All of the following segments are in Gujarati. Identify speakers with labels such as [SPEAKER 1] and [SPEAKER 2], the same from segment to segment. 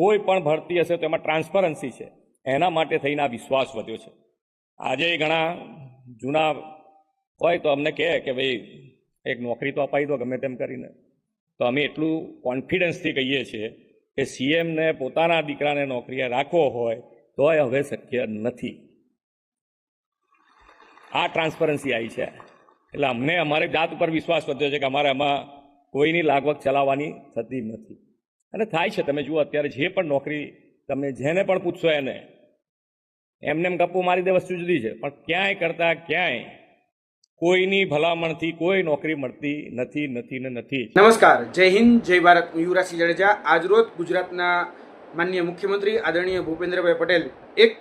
[SPEAKER 1] કોઈ પણ ભરતી હશે તો એમાં ટ્રાન્સપરન્સી છે. એના માટે થઈને આ વિશ્વાસ વધ્યો છે. આજે ઘણા જૂના હોય તો અમને કહે કે ભાઈ, એક નોકરી તો અપાવી દો ગમે તેમ કરીને. તો અમે એટલું કોન્ફિડન્સથી કહીએ છીએ કે સીએમને પોતાના દીકરાને નોકરીએ રાખવો હોય તોય હવે શક્ય નથી. આ ટ્રાન્સપરન્સી આવી છે. એટલે અમને અમારે જાત ઉપર વિશ્વાસ વધ્યો છે કે અમારે આમાં કોઈની લાગવગ ચલાવવાની થતી નથી. અને થાય છે, તમે જુઓ અત્યારે જે પણ નોકરી તમે જેને પણ પૂછશો એને, એમને એમ ગપ્પો મારી દે વસ્તુ જુદી છે, પણ ક્યાંય કરતા ક્યાંય કોઈની ભલામણથી કોઈ નોકરી મળતી નથી નથી ને નથી.
[SPEAKER 2] નમસ્કાર, જય હિન્દ, જય ભારત, હું યુવરાજસિંહ જાડેજા. આજરોજ ગુજરાતના માનનીય મુખ્યમંત્રી આદરણીય ભૂપેન્દ્રભાઈ પટેલ એક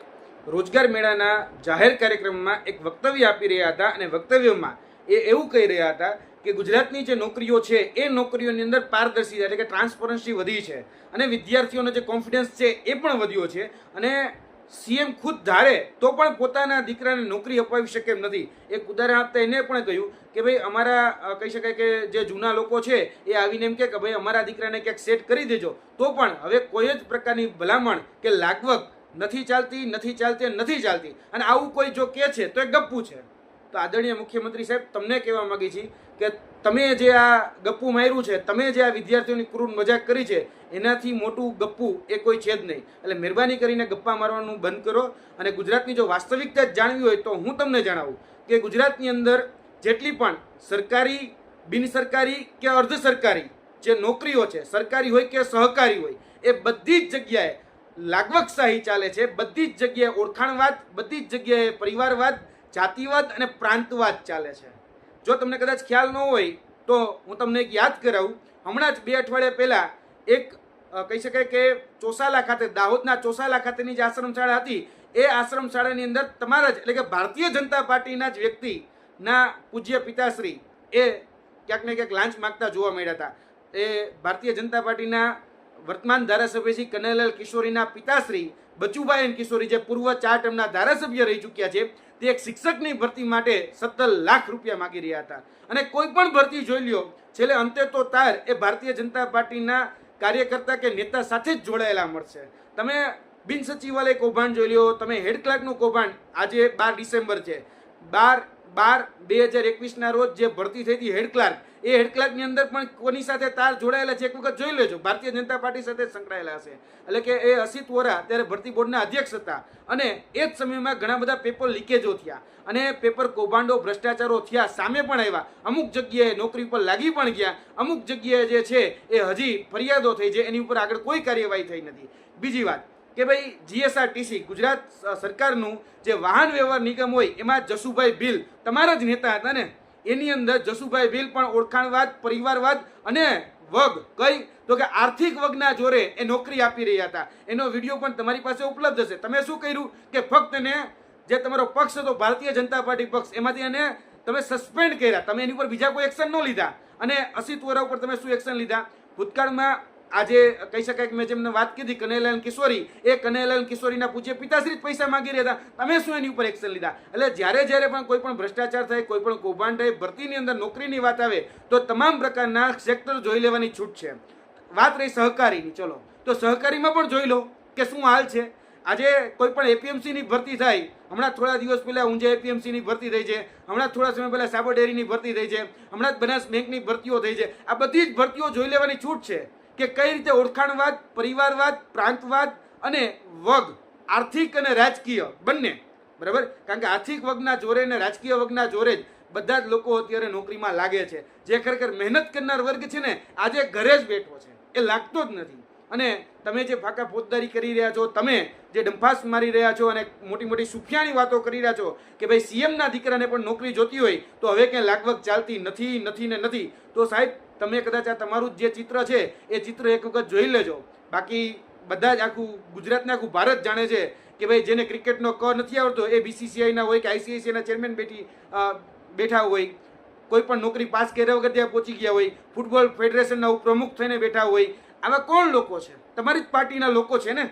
[SPEAKER 2] રોજગાર મેળાના જાહેર કાર્યક્રમમાં એક વક્તવ્ય આપી રહ્યા હતા અને વક્તવ્યમાં એ એવું કહી રહ્યા હતા કે ગુજરાતની જે નોકરીઓ છે, એ નોકરીઓની અંદર પારદર્શિતા એટલે કે ટ્રાન્સપરન્સી વધી છે. અને વિદ્યાર્થીઓનો જે કોન્ફિડન્સ છે, એ પણ વધ્યો છે. અને સીએમ ખુદ ધારે, તો પણ પોતાના દીકરાને નોકરી અપાવી શકે એમ નથી. એક ઉદાહરણ આપતા એને પણ કહ્યું કે ભાઈ, અમારા કહી શકાય કે જે જૂના લોકો છે, એ આવીને એમ કે ભાઈ, અમારા દીકરાને ક્યાંક સેટ કરી દેજો. તો પણ હવે કોઈ જ પ્રકારની ભલામણ કે લાગવગ નથી ચાલતી નથી ચાલતી નથી ચાલતી. અને આવું કોઈ જો કે છે, તો એ ગપ્પું છે. તો આદરણીય મુખ્યમંત્રી સાહેબ, તમને કહેવા માંગી છીએ કે તમે જે આ ગપ્પુ માર્યું છે, તમે જે આ વિદ્યાર્થીઓની ક્રૂર મજાક કરી છે, એનાથી મોટું ગપ્પુ એ કોઈ છે જ નહીં. એટલે મહેરબાની કરીને ગપ્પા મારવાનું બંધ કરો અને ગુજરાતની જો વાસ્તવિકતા જ જાણવી હોય તો હું તમને જણાવું કે ગુજરાતની અંદર જેટલી પણ સરકારી, બિનસરકારી કે અર્ધ સરકારી જે નોકરીઓ છે, સરકારી હોય કે સહકારી હોય, એ બધી જ જગ્યાએ લાગવકશાહી ચાલે છે, બધી જ જગ્યાએ ઓળખાણવાદ, બધી જ જગ્યાએ પરિવારવાદ જાતિવાદ અને પ્રાંતવાદ ચાલે છે. જો તમને કદાચ ખ્યાલ ન હોય, તો હું તમને એક યાદ કરાવું. હમણાં જ બે અઠવાડિયા પહેલાં એક કહી શકાય કે ચોસાલા ખાતે, દાહોદના ચોસાલા ખાતેની જે આશ્રમ શાળા હતી, એ આશ્રમ શાળાની અંદર તમારા જ, એટલે કે ભારતીય જનતા પાર્ટીના જ વ્યક્તિના પૂજ્ય પિતાશ્રી એ ક્યાંક ને ક્યાંક લાંચ માગતા જોવા મળ્યા હતા. એ ભારતીય જનતા પાર્ટીના વર્તમાન ધારાસભ્ય શ્રી કનૈયાલાલ કિશોરીના પિતાશ્રી બચુભાઈ કિશોરી જે પૂર્વ ચાર ટર્મના ધારાસભ્ય રહી ચૂક્યા છે તે એક શિક્ષકની ભરતી માટે સત્તર લાખ રૂપિયા માગી રહ્યા હતા. અને કોઈ પણ ભરતી જોઈ લ્યો, છેલ્લે અંતે તો તાર એ ભારતીય જનતા પાર્ટીના કાર્યકર્તા કે નેતા સાથે જ જોડાયેલા મળશે. તમે બિન સચિવાલય કૌભાંડ જોઈ લ્યો, તમે હેડ ક્લાર્કનું કૌભાંડ આજે બાર ડિસેમ્બર છે. બાર બાર બે હજાર એકવીસના રોજ જે ભરતી થઈ હતી હેડ ક્લાર્ક, એ હેડ ક્લાર્કની અંદર પણ કોની સાથે તાર જોડાયેલા છે એક વખત જોઈ લેજો. ભારતીય જનતા પાર્ટી સાથે સંકળાયેલા હશે. એટલે કે એ અસિત વોરા ત્યારે ભરતી બોર્ડના અધ્યક્ષ હતા. અને એ જ સમયમાં ઘણા બધા પેપર લીકેજો થયા. અને પેપર કૌભાંડો, ભ્રષ્ટાચારો થયા સામે પણ આવ્યા. અમુક જગ્યાએ નોકરી પર લાગી પણ ગયા. અમુક જગ્યાએ જે છે એ હજી ફરિયાદો થઈ છે. એની ઉપર આગળ કોઈ કાર્યવાહી થઈ નથી. બીજી વાત કે ભાઈ જીએસઆરટીસી ગુજરાત સરકારનું જે વાહન વ્યવહાર નિગમ હોય, એમાં જસુભાઈ ભીલ તમારા જ નેતા હતા ને? એની અંદર જસુભાઈ ભીલ પણ ઓળખાણવાદ, પરિવારવાદ અને વગ કઈ? તો કે આર્થિક વગના જોરે એ નોકરી આપી રહ્યા હતા. એનો વીડિયો પણ તમારી પાસે ઉપલબ્ધ હશે. તમે શું કર્યું? કે ફક્ત ને જે તમારો પક્ષ હતો, ભારતીય જનતા પાર્ટી પક્ષ, એમાંથી એને તમે સસ્પેન્ડ કર્યા. તમે એની ઉપર બીજા કોઈ એક્શન ન લીધા. અને અસિત વોરા ઉપર તમે શું એક્શન લીધા? ભૂતકાળમાં આજે કહી શકાય કે મેં જેમને વાત કીધી, કનૈયાલાલ કિશોરી, એ કનૈયાલાલ કિશોરીના પૂછે પિતાશ્રી જ પૈસા માંગી રહ્યા હતા. તમે શું એની ઉપર એક્શન લીધા? એટલે જ્યારે જ્યારે પણ કોઈ પણ ભ્રષ્ટાચાર થાય, કોઈ પણ કૌભાંડ થાય, ભરતીની અંદર નોકરીની વાત આવે, તો તમામ પ્રકારના સેક્ટર જોઈ લેવાની છૂટ છે. વાત રહી સહકારીની, ચલો. તો સહકારીમાં પણ જોઈ લો કે શું હાલ છે. આજે કોઈ પણ એપીએમસીની ભરતી થાય, હમણાં થોડા દિવસ પહેલાં ઊંઝા એપીએમસીની ભરતી થઈ છે, હમણાં થોડા સમય પહેલાં સાબર ડેરીની ભરતી થઈ છે, હમણાં જ બનાસ બેંકની ભરતીઓ થઈ છે. આ બધી જ ભરતીઓ જોઈ લેવાની છૂટ છે. કે કઈ રીતે ઓળખાણવાદ, પરિવારવાદ, પ્રાંતવાદ અને વગ, આર્થિક અને રાજકીય બંને. બરાબર? કારણ કે આર્થિક વગના જોરે અને રાજકીય વગના જોરે જ બધા જ લોકો અત્યારે નોકરીમાં લાગે છે. જે ખરેખર મહેનત કરનાર વર્ગ છે ને, આજે ઘરે જ બેઠો છે. એ લાગતો જ નથી. અને તમે જે ફાંકા ફોજદારી કરી રહ્યા છો, તમે જે ડંફાસ મારી રહ્યા છો અને મોટી મોટી સુફિયાની વાતો કરી રહ્યા છો કે ભાઈ, સીએમના દીકરાને પણ નોકરી જોતી હોય, તો હવે ક્યાંય લાગવગ ચાલતી નથી નથી ને નથી. તો સાહેબ તમે કદાચ આ તમારું જે ચિત્ર છે, એ ચિત્ર એક વખત જોઈ લેજો. બાકી બધા જ આખું ગુજરાતને આખું ભારત જાણે છે કે ભાઈ જેને ક્રિકેટનો ક નથી આવડતો, એ બીસીસીઆઈના હોય કે આઈસીઆઈસીઆઈના ચેરમેન બેઠી બેઠા હોય, કોઈ પણ નોકરી પાસ કર્યા વગર ત્યાં પહોંચી ગયા હોય, ફૂટબોલ ફેડરેશનના પ્રમુખ થઈને બેઠા હોય, આવા કોણ લોકો છે? તમારી જ પાર્ટીના લોકો છે ને?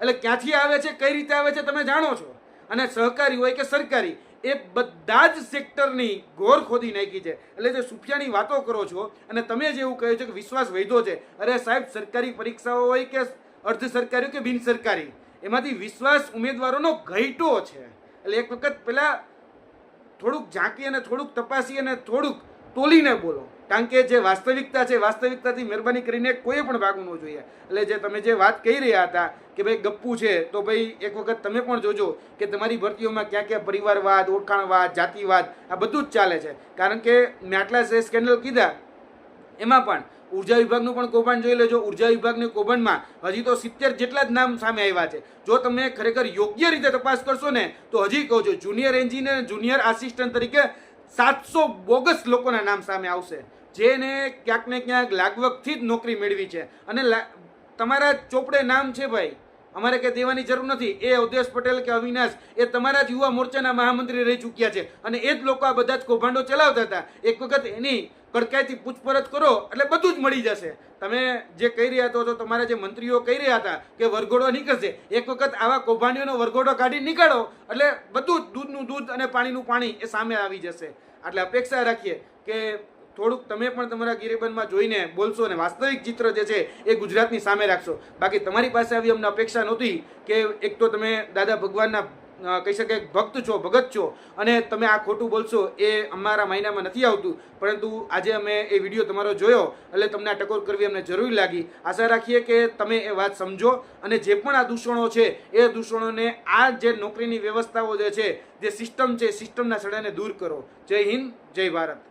[SPEAKER 2] એટલે ક્યાંથી આવે છે, કઈ રીતે આવે છે, તમે જાણો છો. અને સહકારી હોય કે સરકારી એ બધા જ સેક્ટરની ઘોર ખોદી નાખી છે. એટલે જે સુફિયાની વાતો કરો છો અને તમે જે એવું કહ્યું છે કે વિશ્વાસ વધ્યો છે, અરે સાહેબ, સરકારી પરીક્ષાઓ હોય કે અર્ધ સરકારી કે બિન સરકારી, એમાંથી વિશ્વાસ ઉમેદવારોનો ઘઈટો છે. એટલે એક વખત પહેલાં થોડુંક ઝાંકી અને થોડુંક તપાસી અને થોડુંક તોલીને બોલો. કારણ કે જે વાસ્તવિકતા છે, વાસ્તવિકતાથી મહેરબાની કરીને કોઈ પણ ભાગવું ન જોઈએ. એટલે જે તમે જે વાત કહી રહ્યા હતા કે ભાઈ ગપ્પુ છે, તો ભાઈ એક વખત તમે પણ જોજો કે તમારી ભરતીઓમાં ક્યાં ક્યાં પરિવારવાદ, ઓળખાણવાદ, જાતિવાદ, આ બધું જ ચાલે છે. કારણ કે મેં આટલા સ્કેન્ડલ કીધા, એમાં પણ ઊર્જા વિભાગનું પણ કૌભાંડ જોઈ લેજો. ઊર્જા વિભાગની કૌભાંડમાં હજી તો સિત્તેર જેટલા જ નામ સામે આવ્યા છે. જો તમે ખરેખર યોગ્ય રીતે તપાસ કરશો ને, તો હજી કહું છું, જુનિયર એન્જિનિયર, જુનિયર આસિસ્ટન્ટ તરીકે સાતસો બોગસ લોકોના નામ સામે આવશે. જેને ક્યાંક ને ક્યાંક લાગવગથી જ નોકરી મેળવી છે. અને તમારા ચોપડે નામ છે ભાઈ? અમારે કંઈ દેવાની જરૂર નથી. એ અવધેશ પટેલ કે અવિનાશ, એ તમારા જ યુવા મોરચાના મહામંત્રી રહી ચૂક્યા છે. અને એ જ લોકો આ બધા જ કૌભાંડો ચલાવતા હતા. એક વખત એની કડકાઈથી પૂછપરછ કરો, એટલે બધું જ મળી જશે. તમે જે કહી રહ્યા હતો તો તમારા જે મંત્રીઓ કહી રહ્યા હતા કે વરઘોડો નીકળશે, એક વખત આવા કૌભાંડીઓનો વરઘોડો કાઢી નીકળો, એટલે બધું જ દૂધનું દૂધ અને પાણીનું પાણી એ સામે આવી જશે. એટલે અપેક્ષા રાખીએ કે થોડુંક તમે પણ તમારા ગિરિબંધમાં જોઈને બોલશો અને વાસ્તવિક ચિત્ર જે છે એ ગુજરાતની સામે રાખશો. બાકી તમારી પાસે આવી અમને અપેક્ષા નહોતી કે એક તો તમે દાદા ભગવાનના કહી શકાય ભક્ત છો, ભગત છો અને તમે આ ખોટું બોલશો એ અમારા માયનામાં નથી આવતું. પરંતુ આજે અમે એ વીડિયો તમારો જોયો એટલે તમને આ ટકોર કરવી અમને જરૂરી લાગી. આશા રાખીએ કે તમે એ વાત સમજો અને જે પણ આ દૂષણો છે એ દૂષણોને આ જે નોકરીની વ્યવસ્થાઓ જે છે, જે સિસ્ટમ છે સિસ્ટમના સડાને દૂર કરો. જય હિન્દ, જય ભારત.